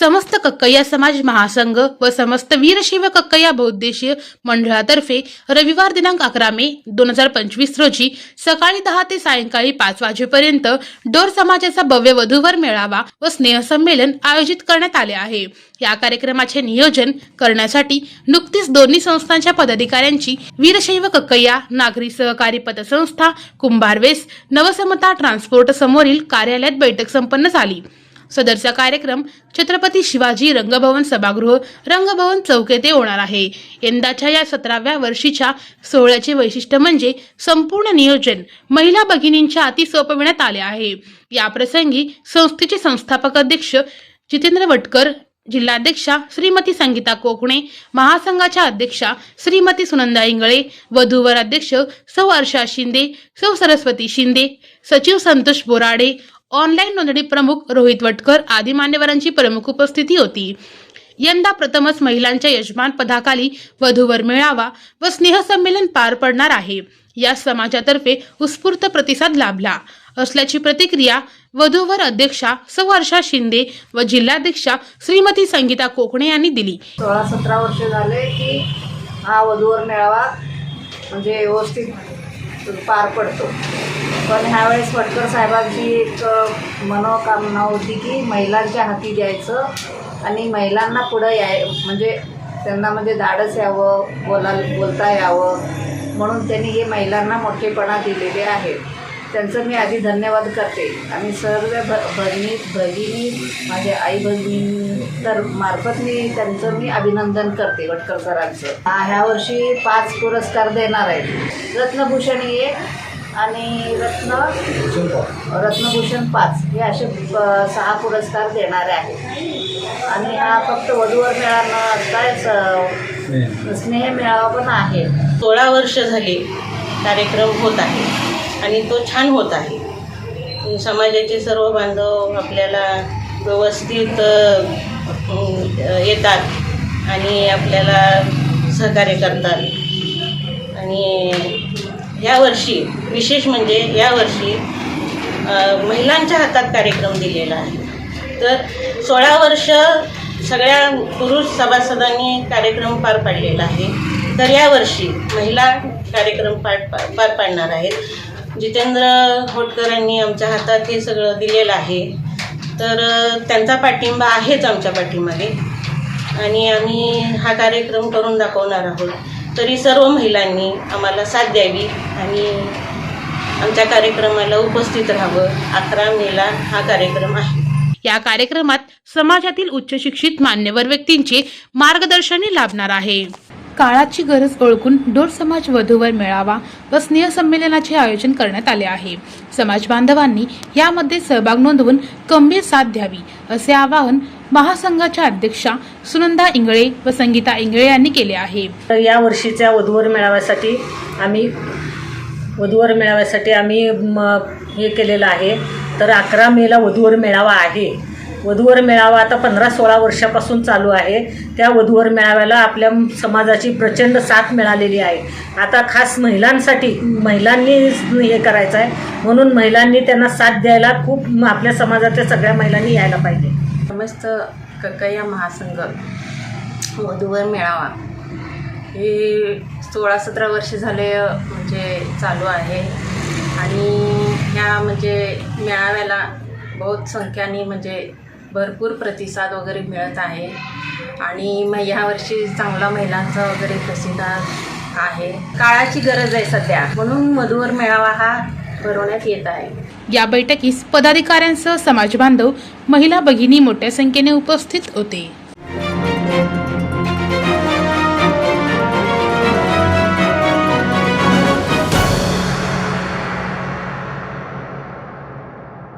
समस्त कक्कय्या समाज महासंघ व समस्त वीरशैव कक्कय्या बहुद्देशीय मंडळातर्फे रविवार दिनांक अकरा मे दोन हजार पंचवीस रोजी सकाळी दहा ते सायंकाळी पाच वाजेपर्यंत डोर समाजाचा भव्य वधूवर मेळावा व स्नेहसंमेलन आयोजित करण्यात आले आहे. या कार्यक्रमाचे नियोजन करण्यासाठी नुकतीच दोन्ही संस्थांच्या पदाधिकाऱ्यांची वीरशैव कक्कय्या नागरी सहकारी पतसंस्था कुंभारवेस नवसमता ट्रान्सपोर्ट समोरील कार्यालयात बैठक संपन्न झाली. सदरचा कार्यक्रम छत्रपती शिवाजी रंगभवन सभागृह रंगभवन चौक येथे होणार आहे. यंदाच्या या सतराव्या वर्षीच्या सोहळ्याचे वैशिष्ट्य म्हणजे संपूर्ण नियोजन महिला भगिनींच्या हाती सोपविण्यात आले आहे. या प्रसंगी संस्थेचे संस्थापक अध्यक्ष जितेंद्र वटकर जिल्हाध्यक्षा श्रीमती संगीता कोकणे महासंघाच्या अध्यक्षा श्रीमती सुनंदा इंगळे वधूवर अध्यक्ष सौ अर्षा शिंदे सौ सरस्वती शिंदे सचिव संतोष बोराडे ऑनलाईन नोंदणी प्रमुख रोहित वटकर आदी मान्यवरांची प्रमुख उपस्थिती होती. यंदा प्रथमच महिलांच्या यजमान पदाखाली वधूवर मेळावा व स्नेहसंमेलन पार पडणार आहे. या समाजातर्फे उत्स्फूर्त प्रतिसाद लाभला. असल्याची प्रतिक्रिया वधूवर अध्यक्षा सवर्षा शिंदे व जिल्हाध्यक्षा श्रीमती संगीता कोकणे यांनी दिली. सोळा सतरा वर्ष झाले की हा वधूवर मेळावा म्हणजे व्यवस्थित पार पडतो. पण ह्यावेळेस फटकर साहेबांची एक मनोकामना होती की महिलांच्या हाती द्यायचं आणि महिलांना पुढं याय म्हणजे त्यांना म्हणजे धाडस यावं बोला बोलता यावं म्हणून त्यांनी हे महिलांना मोठेपणा दिलेले आहेत. त्यांचं मी आधी धन्यवाद करते. आणि सर्व भ भगिनी भगिनी माझ्या आई बहिणी तर मार्फत मी त्यांचं मी अभिनंदन करते वटकर सरांचं हा ह्या वर्षी पाच पुरस्कार देणार आहेत. रत्नभूषण एक आणि रत्न रत्नभूषण पाच हे असे सहा पुरस्कार देणारे आहेत. आणि हा फक्त वधूवर मेळा न असता स- स्नेह मेळावा पण आहे. सोळा वर्ष झाले. कार्यक्रम होत आहे आणि तो छान होत आहे. समाजाचे सर्व बांधव आपल्याला व्यवस्थित येतात आणि आपल्याला सहकार्य करतात. आणि यावर्षी विशेष म्हणजे यावर्षी महिलांच्या हातात कार्यक्रम दिलेला आहे. तर सोळा वर्ष सगळ्या पुरुष सभासदांनी कार्यक्रम पार पाडलेला आहे. तर यावर्षी महिला कार्यक्रम पार पार पाडणार आहेत. जितेंद्र होटकरांनी आमच्या हातात हे सगळं दिलेलं आहे. तर त्यांचा पाठिंबा आहेच आमच्या पाठीमागे आणि आम्ही हा कार्यक्रम करून दाखवणार आहोत. तरी सर्व महिलांनी आम्हाला साथ द्यावी आणि आमच्या कार्यक्रमाला उपस्थित राहावं. अकरा मेला हा कार्यक्रम आहे. या कार्यक्रमात समाजातील उच्च शिक्षित मान्यवर व्यक्तींचे मार्गदर्शनही लाभणार आहे. काळाची गरज ओळखून डोर समाज वधूवर मेळावा व स्नेहसंमेलनाचे आयोजन करण्यात आले आहे. समाज बांधवांनी यामध्ये सहभाग नोंदवून गंभीर साथ द्यावी असे आवाहन महासंघाच्या अध्यक्षा सुनंदा इंगळे व संगीता इंगळे यांनी केले आहे. तर या वर्षीच्या वधूवर मेळाव्यासाठी आम्ही वधूवर मेळाव्यासाठी आम्ही हे केलेलं आहे. तर अकरा मेला वधूवर मेळावा आहे. वधूवर मेळावा आता पंधरा सोळा वर्षापासून चालू आहे. त्या वधूवर मेळाव्याला आपल्या समाजाची प्रचंड साथ मिळालेली आहे. आता खास महिलांसाठी महिलांनी हे करायचं आहे. म्हणून महिलांनी त्यांना साथ द्यायला खूप म- आपल्या समाजाच्या सगळ्या महिलांनी यायला पाहिजे. समस्त ककया महासंघ वधूवर मेळावा हे सोळा सतरा वर्ष झाले म्हणजे चालू आहे. आणि ह्या म्हणजे मेळाव्याला बहुत संख्याने म्हणजे भरपूर प्रतिसाद वगैरे मिळत आहे. आणि मग ह्या वर्षी चांगला महिलांचा वगैरे प्रतिसाद आहे. काळाची गरज आहे सध्या. म्हणून मधुवर मेळावा हा भरवण्यात येत आहे. या बैठकीस पदाधिकाऱ्यांसह समाजबांधव महिला भगिनी मोठ्या संख्येने उपस्थित होते.